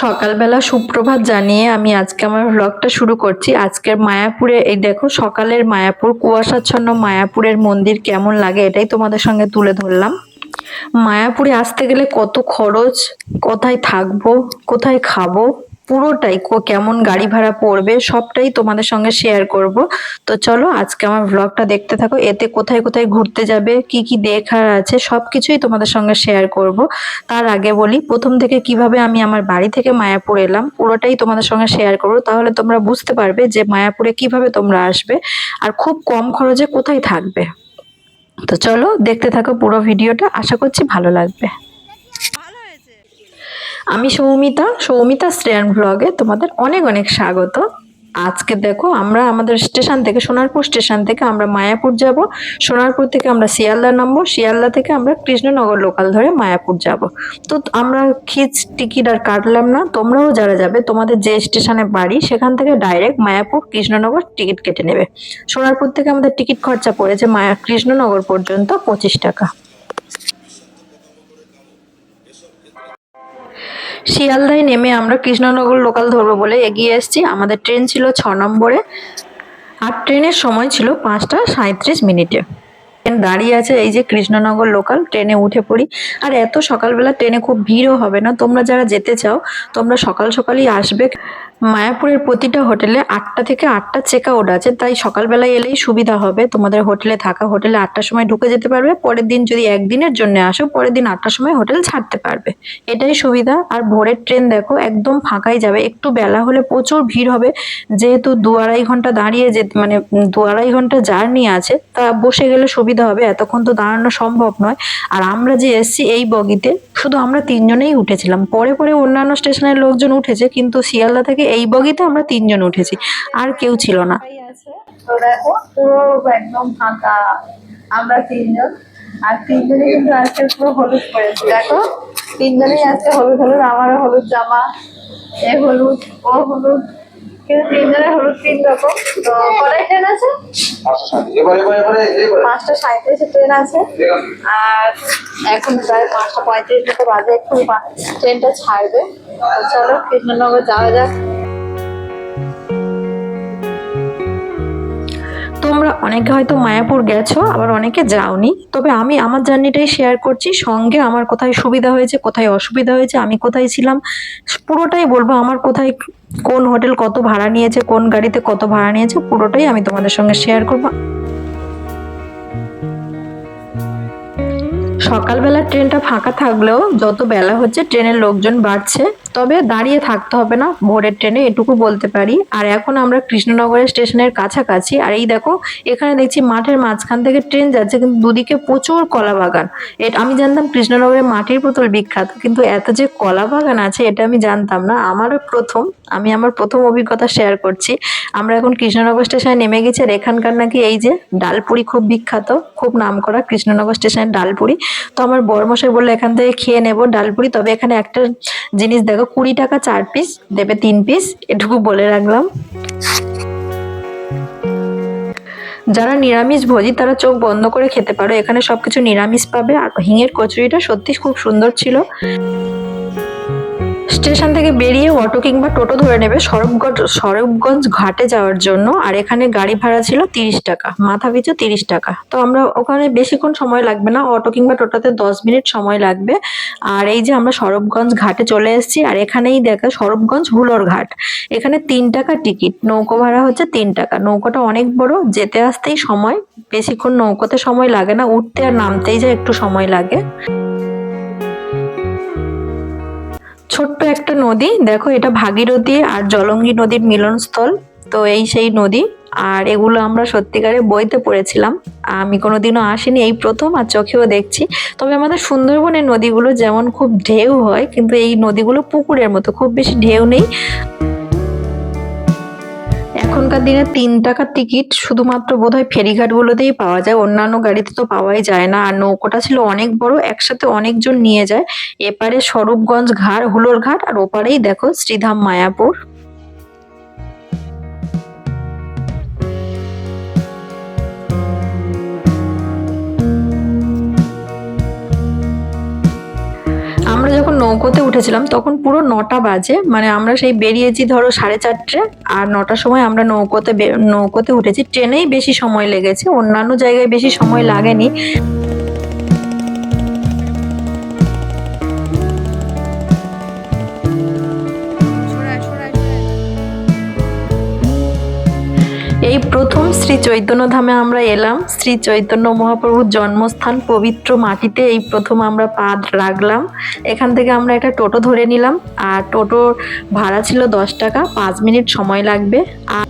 সকালবেলা সুপ্রভাত জানিয়ে আমি আজকে আমার ব্লগটা শুরু করছি। আজকের মায়াপুরে, এই দেখো সকালের মায়াপুর, কুয়াশাচ্ছন্ন মায়াপুরের মন্দির কেমন লাগে এটাই তোমাদের সঙ্গে তুলে ধরলাম। মায়াপুরে আসতে গেলে কত খরচ, কোথায় থাকব, কোথায় খাব? পুরোটাই কেমন গাড়ি ভাড়া পড়বে সবটাই তোমাদের সঙ্গে শেয়ার করব। তো চলো আজকে আমার ব্লগটা দেখতে থাকো, এতে কোথায় কোথায় ঘুরতে যাবে, কি কি দেখার আছে সব কিছুই তোমাদের সঙ্গে শেয়ার করব। তার আগে বলি, প্রথম থেকে কীভাবে আমি আমার বাড়ি থেকে মায়াপুর এলাম, পুরোটাই তোমাদের সঙ্গে শেয়ার করব। তাহলে তোমরা বুঝতে পারবে যে মায়াপুরে কীভাবে তোমরা আসবে আর খুব কম খরচে কোথায় থাকবে। তো চলো দেখতে থাকো পুরো ভিডিওটা আশা করছি ভালো লাগবে। আমি সৌমিতা সৌমিতা শ্রেয়ান ব্লগে তোমাদের অনেক অনেক স্বাগত। আজকে দেখো আমরা আমাদের স্টেশন থেকে, সোনারপুর স্টেশন থেকে আমরা মায়াপুর যাব। সোনারপুর থেকে আমরা শিয়ালদা নামবো। শিয়ালদা থেকে আমরা কৃষ্ণনগর লোকাল ধরে মায়াপুর যাব। তো আমরা খিচ টিকিট আর কাটলাম না। তোমরাও যারা যাবে, তোমাদের যে স্টেশনে বাড়ি, সেখান থেকে ডাইরেক্ট মায়াপুর কৃষ্ণনগর টিকিট কেটে নেবে। সোনারপুর থেকে আমাদের টিকিট খরচা পড়েছে মায়া, কৃষ্ণনগর পর্যন্ত পঁচিশ টাকা। শিয়ালদায় নেমে আমরা কৃষ্ণনগর লোকাল ধরবো বলে এগিয়ে এসেছি। আমাদের ট্রেন ছিল ছ নম্বরে আর ট্রেনের সময় ছিল পাঁচটা সাঁত্রিশ মিনিটে। ট্রেন দাঁড়িয়ে আছে এই যে কৃষ্ণনগর লোকাল ট্রেনে উঠে পড়ি। আর এত সকালবেলা ট্রেনে খুব ভিড়ও হবে না। তোমরা যারা যেতে চাও, তোমরা সকাল সকালই আসবে। মায়াপুরের প্রতিটা হোটেলে আটটা থেকে আটটা চেক আউট আছে। তাই সকালবেলায় এলেই সুবিধা হবে। তোমাদের হোটেলে থাকা হোটেলে আটটার সময় ঢুকে যেতে পারবে। পরের দিন যদি একদিনের জন্য আসো, পরের দিন আটটার সময় হোটেল ছাড়তে পারবে। এটাই সুবিধা। আর ভোরের ট্রেন দেখো, একদম ফাঁকাই যাবে। একটু বেলা হলে প্রচুর ভিড় হবে। যেহেতু দু আড়াই ঘণ্টা দাঁড়িয়ে যে মানে দু আড়াই ঘণ্টা জার্নি আছে, তা বসে গেলে সুবিধা হবে। এতক্ষণ তো দাঁড়ানো সম্ভব নয়। আর আমরা যে এসছি এই বগিতে, শুধু আমরা তিনজনেই উঠেছিলাম। পরে পরে অন্যান্য স্টেশনের লোকজন উঠেছে, কিন্তু শিয়ালদা থেকে এই বগিতে আমরা তিনজন উঠেছি আর কেউ ছিল না। তো দেখো পুরো একদম ফাঁকা আমরা তিনজন। আর তিনজনই কিন্তু আজকে পুরো হলুদ পরেছি দেখো তিনজনই আজকে হলুদ হলুদ আমারও হলুদ জামা এ হলুদ ও হলুদ। কিন্তু তিনজনের হলুদ তিন রকম। তো কটায় ট্রেন আছে? এবার এবার এবারে এবারে। পাঁচটা সাঁত্রিশে ট্রেন আছে। আর এখন প্রায় পাঁচটা পঁয়ত্রিশ মতো বাজে একটু ট্রেনটা ছাড়বে। চলো কৃষ্ণনগর যাওয়া যাক। তোমরা অনেকে হয়তো মায়াপুর গেছো, আবার অনেকে যাওনি। তবে আমি আমার জার্নিটাই শেয়ার করছি। সঙ্গে আমার কোথায় সুবিধা হয়েছে, কোথায় অসুবিধা হয়েছে, আমি কোথায় ছিলাম, পুরোটাই বলব আমার কোথায় কোন হোটেল কত ভাড়া নিয়েছে, কোন গাড়িতে কত ভাড়া নিয়েছে, পুরোটাই আমি তোমাদের সঙ্গে শেয়ার করব। সকালবেলা ট্রেনটা ফাঁকা থাকলেও যত বেলা হচ্ছে ট্রেনের লোকজন বাড়ছে, তবে দাঁড়িয়ে থাকতে হবে না, ভোরের ট্রেনে এটুকু বলতে পারি। আর এখন আমরা কৃষ্ণনগরের স্টেশনের কাছাকাছি, আর এই দেখো, এখানে দেখছি মাঠের মাঝখান থেকে ট্রেন যাচ্ছে, কিন্তু দুদিকে প্রচুর কলা বাগান। আমি জানতাম কৃষ্ণনগরের মাটির পুতুল বিখ্যাত, কিন্তু এত যে কলা বাগান আছে, এটা আমি জানতাম না। আমারও প্রথম, আমি আমার প্রথম অভিজ্ঞতা শেয়ার করছি। আমরা এখন কৃষ্ণনগর স্টেশনে নেমে গেছি, আর এখানকার নাকি এই যে ডালপুরি খুব বিখ্যাত, খুব নাম করা কৃষ্ণনগর স্টেশনের ডালপুরি। তো আমার বরমশাই বলল, এখান থেকে খেয়ে নেব ডালপুরি তবে এখানে একটা জিনিস দেখো, কুড়ি টাকা চার পিস দেবে তিন পিস এটুকু বলে রাখলাম। যারা নিরামিষ ভোজি, তারা চোখ বন্ধ করে খেতে পারো, এখানে সবকিছু নিরামিষ পাবে, আর হিঙের কচুরিটা সত্যি খুব সুন্দর ছিল। স্টেশন থেকে বেরিয়ে অটো কিংবা টোটো ধরে নেবে সরবগঞ্জ সরবগঞ্জ ঘাটে যাওয়ার জন্য। আর এখানে গাড়ি ভাড়া ছিল তিরিশ টাকা, মাথা পিছু তিরিশ টাকা। তো আমরা ওখানে বেশিক্ষণ সময় লাগবে না, অটো কিংবা টোটোতে দশ মিনিট সময় লাগবে। আর এই যে আমরা সরবগঞ্জ ঘাটে চলে এসেছি, আর এখানেই দেখা সরবগঞ্জ হুলোর ঘাট। এখানে তিন টাকা টিকিট, নৌকো ভাড়া হচ্ছে তিন টাকা। নৌকোটা অনেক বড়, যেতে আসতেই সময়, বেশিক্ষণ নৌকোতে সময় লাগে না, উঠতে আর নামতেই যে একটু সময় লাগে। ছোট্ট একটা নদী। দেখো, এটা ভাগীরথী আর জলঙ্গি নদীর মিলনস্থল। তো এই সেই নদী। আর এগুলো আমরা সত্যিকারে বইতে পড়েছিলাম। আমি কোনোদিনও আসিনি এই প্রথম, আর চোখেও দেখছি। তবে আমাদের সুন্দরবনের নদীগুলো যেমন খুব ঢেউ হয়, কিন্তু এই নদীগুলো পুকুরের মতো, খুব বেশি ঢেউ নেই। এখনকার দিনে তিন টাকার টিকিট শুধুমাত্র বোধ হয় বোধহয় ফেরিঘাটগুলোতেই পাওয়া যায়। অন্যান্য গাড়িতে তো পাওয়াই যায় না। আর নৌকোটা ছিল অনেক বড়, একসাথে অনেকজন নিয়ে যায়। এপারে স্বরূপগঞ্জ ঘাট, হুলোর ঘাট, আর ওপারেই দেখো শ্রীধাম মায়াপুর। নৌকোতে উঠেছিলাম, তখন পুরো নটা বাজে। মানে আমরা সেই বেরিয়েছি ধরো সাড়ে চারটে, আর নটার সময় আমরা নৌকোতে নৌকোতে উঠেছি। ট্রেনেই বেশি সময় লেগেছে, অন্যান্য জায়গায় বেশি সময় লাগেনি। এই প্রথম শ্রী চৈতন্য ধামে আমরা এলাম। শ্রী চৈতন্য মহাপ্রভুর জন্মস্থান পবিত্র মাটিতে এই প্রথম আমরা পা রাখলাম। এখান থেকে আমরা একটা টোটো ধরে নিলাম। আর টোটোর ভাড়া ছিল দশ টাকা, পাঁচ মিনিট সময় লাগবে। আর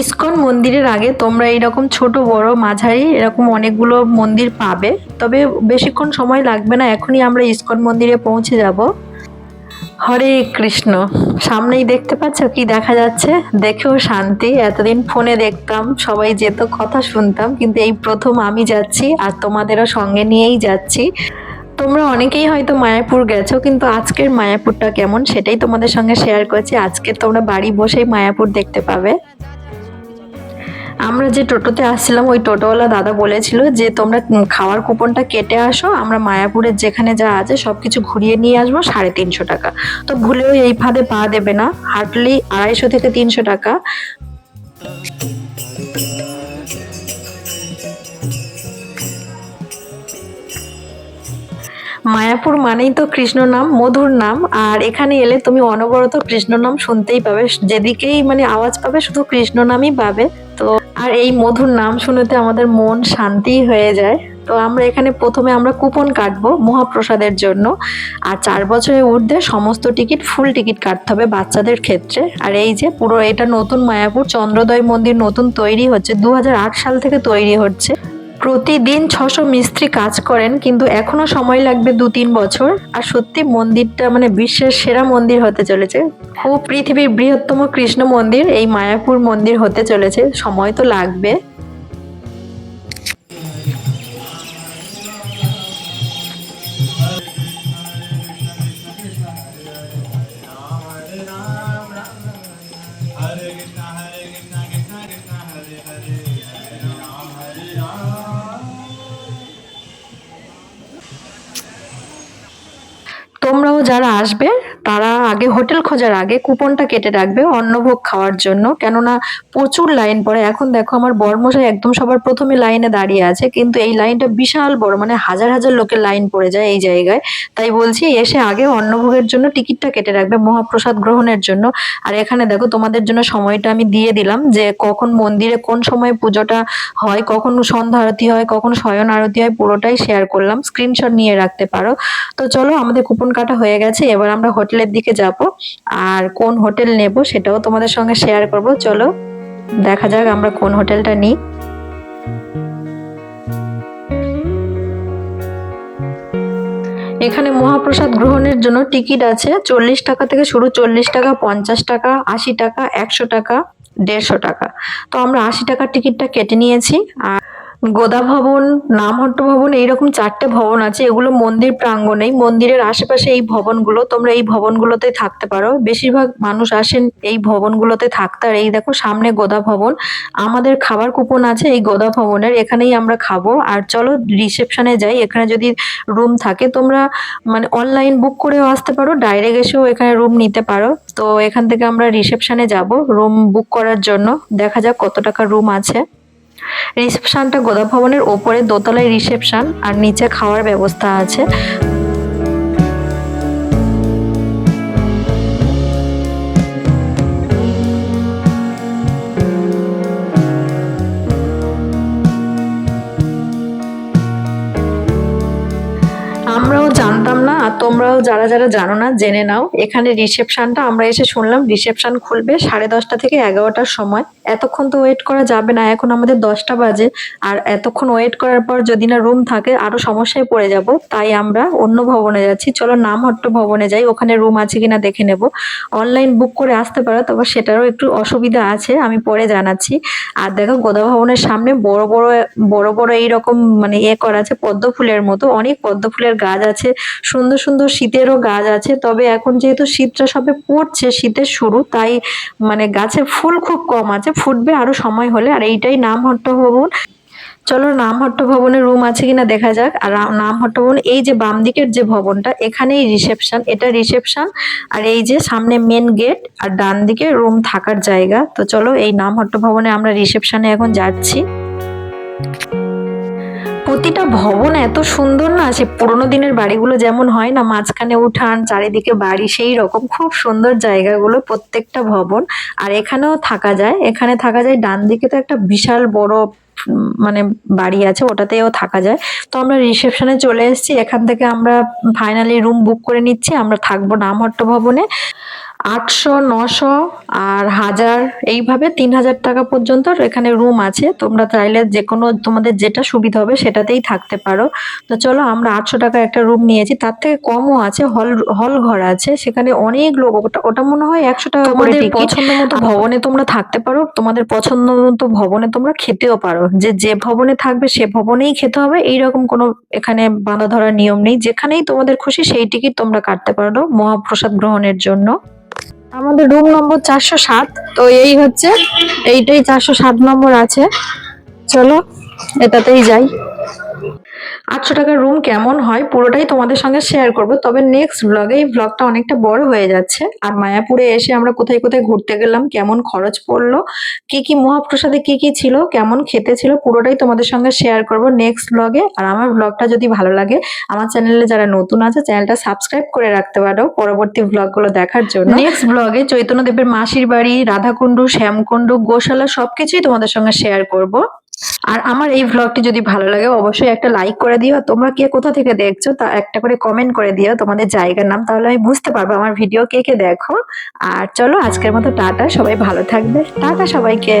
ইস্কন মন্দিরের আগে তোমরা এইরকম ছোট, বড়, মাঝারি এরকম অনেকগুলো মন্দির পাবে। তবে বেশিক্ষণ সময় লাগবে না, এখনই আমরা ইস্কন মন্দিরে পৌঁছে যাব। হরে কৃষ্ণ। সামনেই দেখতে পাচ্ছ কি দেখা যাচ্ছে? দেখেও শান্তি। এতদিন ফোনে দেখতাম, সবাই যেত, কথা শুনতাম, কিন্তু এই প্রথম আমি যাচ্ছি আর তোমাদেরও সঙ্গে নিয়েই যাচ্ছি। তোমরা অনেকেই হয়তো মায়াপুর গেছো, কিন্তু আজকের মায়াপুরটা কেমন সেটাই তোমাদের সঙ্গে শেয়ার করেছি। আজকে তোমরা বাড়ি বসেই মায়াপুর দেখতে পাবে। আমরা যে টোটোতে আসছিলাম, ওই টোটোওয়ালা দাদা বলেছিল যে, তোমরা খাওয়ার কুপনটা কেটে আসো, আমরা মায়াপুরের যেখানে যা আছে সবকিছু ঘুরিয়ে নিয়ে আসব, সাড়ে তিনশো টাকা। তো ভুলেও এই ফাঁদে পা দেবে না হার্ডলি আড়াইশো থেকে তিনশো টাকা। মায়াপুর মানেই তো কৃষ্ণ নাম, মধুর নাম, আর এখানে এলে তুমি অনবরত কৃষ্ণ নাম শুনতেই পাবে। যেদিকেই মানে আওয়াজ পাবে, শুধু কৃষ্ণ নামই পাবে। তো আর এই মধুর নাম শুনেতে আমাদের মন শান্তি হয়ে যায়। তো আমরা এখানে প্রথমে আমরা কুপন কাটবো মহাপ্রসাদের জন্য। আর চার বছরের ঊর্ধ্বে সমস্ত টিকিট, ফুল টিকিট কাটতে হবে বাচ্চাদের ক্ষেত্রে। আর এই যে পুরো এটা নতুন মায়াপুর চন্দ্রোদয় মন্দির নতুন তৈরি হচ্ছে দু হাজার আট সাল থেকে তৈরি হচ্ছে। প্রতিদিন ছশো মিস্ত্রি কাজ করেন, কিন্তু এখনও সময় লাগবে দু তিন বছর। আর সত্যি মন্দিরটা মানে বিশ্বের সেরা মন্দির হতে চলেছে। খুব পৃথিবীর বৃহত্তম কৃষ্ণ মন্দির, এই মায়াপুর মন্দির হতে চলেছে। সময় তো লাগবে। তোমরাও যারা আসবে তারা আগে হোটেল খোঁজার আগে কুপনটা কেটে রাখবে অন্নভোগ খাওয়ার জন্য। কেননা প্রচুর লাইন পড়ে। এখন দেখো আমার বর্মশাই একদম সবার প্রথমে লাইনে দাঁড়িয়ে আছে, কিন্তু এই লাইনটা বিশাল বড় মানে হাজার হাজার লোকের লাইন পড়ে যায় এই জায়গায়। তাই বলছি, এসে আগে অন্নভোগের জন্য টিকিটটা কেটে রাখবে মহাপ্রসাদ গ্রহণের জন্য। আর এখানে দেখো তোমাদের জন্য সময়টা আমি দিয়ে দিলাম যে কখন মন্দিরে কোন সময় পুজোটা হয়, কখন সন্ধ্যা আরতি হয়, কখন শয়ন আরতি হয়, পুরোটাই শেয়ার করলাম। স্ক্রিনশট নিয়ে রাখতে পারো। তো চলো আমাদের কুপন কাটা হয়ে গেছে, এবার আমরা হোটেলের দিকে যাব, আর কোন হোটেল নেব সেটাও তোমাদের সঙ্গে শেয়ার করব। চলো, দেখা যাক আমরা কোন হোটেলটা নিই। এখানে মহাপ্রসাদ গ্রহণের জন্য টিকিট আছে, চল্লিশ টাকা থেকে শুরু, চল্লিশ টাকা, পঞ্চাশ টাকা, আশি টাকা, একশো টাকা, দেড়শো টাকা। তো আমরা আশি টাকার টিকিটটা কেটে নিয়েছি, আর গোদা ভবন, নামহট্ট ভবন, এইরকম চারটে ভবন আছে। এগুলো মন্দির প্রাঙ্গণেই। মন্দিরের আশেপাশে এই ভবনগুলো, তোমরা এই ভবনগুলোতে থাকতে পারো। বেশিরভাগ মানুষ আসেন এই ভবনগুলোতে থাকতে। আর এই দেখো, সামনে গোদা ভবন। আমাদের খাবার কুপন আছে এই গোদা ভবনের। এখানেই আমরা খাব। আর চলো, রিসেপশনে যাই। এখানে যদি রুম থাকে, তোমরা মানে অনলাইন বুক করেও আসতে পারো। ডাইরেক্ট এসেও এখানে রুম নিতে পারো। তো এখান থেকে আমরা রিসেপশনে যাব, রুম বুক করার জন্য। দেখা যাক কত টাকা রুম আছে। রিসেপশনটা গোদা ভবনের ওপরে দোতলায় রিসেপশন আর নিচে খাওয়ার ব্যবস্থা আছে। আমরাও জানতাম না আর তোমরাও যারা যারা জানো না, জেনে নাও। এখানে রিসেপশনটা আমরা এসে শুনলাম। রিসেপশন খুলবে সাড়ে দশটা থেকে এগারোটার সময়। এতক্ষণ তো ওয়েট করা যাবে না, এখন আমাদের দশটা বাজে। আর এতক্ষণ ওয়েট করার পর যদি না রুম থাকে, আরও সমস্যায় পড়ে যাব, তাই আমরা অন্য ভবনে যাচ্ছি। চলো নামহট্ট ভবনে যাই, ওখানে রুম আছে কিনা দেখে নেব। অনলাইন বুক করে আসতে পারো, তবে সেটারও একটু অসুবিধা আছে, আমি পরে জানাচ্ছি। আর দেখো গোদা ভবনের সামনে বড় বড় বড় বড় এইরকম মানে ইয়ে করা আছে, পদ্ম ফুলের মতো। অনেক পদ্ম ফুলের গাছ আছে, সুন্দর সুন্দর শীতেরও গাছ আছে। তবে এখন যেহেতু শীতটা সবে পড়ছে, শীতের শুরু, তাই মানে গাছে ফুল খুব কম আছে ফুটবে, আরও সময় হলে। আর এইটাই নাম হট্ট ভবন চলো নামহট্ট ভবনের রুম আছে কিনা দেখা যাক। আর নাম নামহট্ট ভবন এই যে বাম দিকের যে ভবনটা, এখানেই রিসেপশন এটা রিসেপশন আর এই যে সামনে মেন গেট আর ডান দিকে রুম থাকার জায়গা। তো চলো এই নাম হট্ট ভবনে আমরা রিসেপশনে এখন যাচ্ছি। প্রতিটা ভবন এত সুন্দর না, সে পুরোনো দিনের বাড়িগুলো যেমন হয় না, মাঝখানে উঠান, চারিদিকে বাড়ি, সেই রকম খুব সুন্দর জায়গাগুলো প্রত্যেকটা ভবন। আর এখানেও থাকা যায়, এখানে থাকা যায়, ডান দিকে তো একটা বিশাল বড় মানে বাড়ি আছে, ওটাতেও থাকা যায়। তো আমরা রিসেপশনে চলে এসেছি, এখান থেকে আমরা ফাইনালি রুম বুক করে নিচ্ছি, আমরা থাকব নামহট্ট ভবনে। আটশো নশো আর হাজার এইভাবে তিন হাজার টাকা পর্যন্ত এখানে রুম আছে। তোমরা চাইলে যে কোনো তোমাদের যেটা সুবিধা হবে সেটাতেই থাকতে পারো। তো চলো আমরা আটশো টাকা একটা রুম নিয়েছি। তার থেকে কমও আছে হল হল ঘর আছে। সেখানে অনেক লোক ওটা ওটা মনে হয় একশো টাকা তোমাদের পছন্দ মতো ভবনে তোমরা থাকতে পারো। তোমাদের পছন্দ মতো ভবনে তোমরা খেতেও পারো। যে যে ভবনে থাকবে সে ভবনেই খেতে হবে। এইরকম কোনো এখানে বাঁধা ধরার নিয়ম নেই। যেখানেই তোমাদের খুশি সেই টিকিট তোমরা কাটতে পারো মহাপ্রসাদ গ্রহণের জন্য। আমাদের রুম নম্বর চারশো সাত। তো এই হচ্ছে, এইটাই চারশো সাত নম্বর আছে। চলো, এটাতেই যাই। আটশো টাকার রুম কেমন হয় পুরোটাই তোমাদের সঙ্গে শেয়ার করব। তবে নেক্সট ব্লগে এই ব্লগটা অনেকটা বড় হয়ে যাচ্ছে। আর মায়াপুরে এসে আমরা কোথায় কোথায় ঘুরতে গেলাম কেমন খরচ পড়ল কি কি মহাপ্রসাদে কি কি ছিল কেমন খেতে ছিল পুরোটাই তোমাদের সঙ্গে শেয়ার করব নেক্সট ব্লগে আর আমার ব্লগটা যদি ভালো লাগে আমার চ্যানেলে যারা নতুন আছে চ্যানেলটা সাবস্ক্রাইব করে রাখতে পারো পরবর্তী ব্লগগুলো দেখার জন্য। নেক্সট ব্লগে চৈতন্যদেবের মাসির বাড়ি রাধাকুণ্ডু শ্যামকুণ্ডু গোশালা সবকিছুই তোমাদের সঙ্গে শেয়ার করব। আর আমার এই ভ্লগটি যদি ভালো লাগে, অবশ্যই একটা লাইক করে দিও। তোমরা কে কোথা থেকে দেখছ, তা একটা করে কমেন্ট করে দিও তোমাদের জায়গার নাম, তাহলে আমি বুঝতে পারব আমার ভিডিও কে কে দেখো। আর চলো, আজকের মতো টাটা, সবাই ভালো থাকবে। টাটা সবাইকে।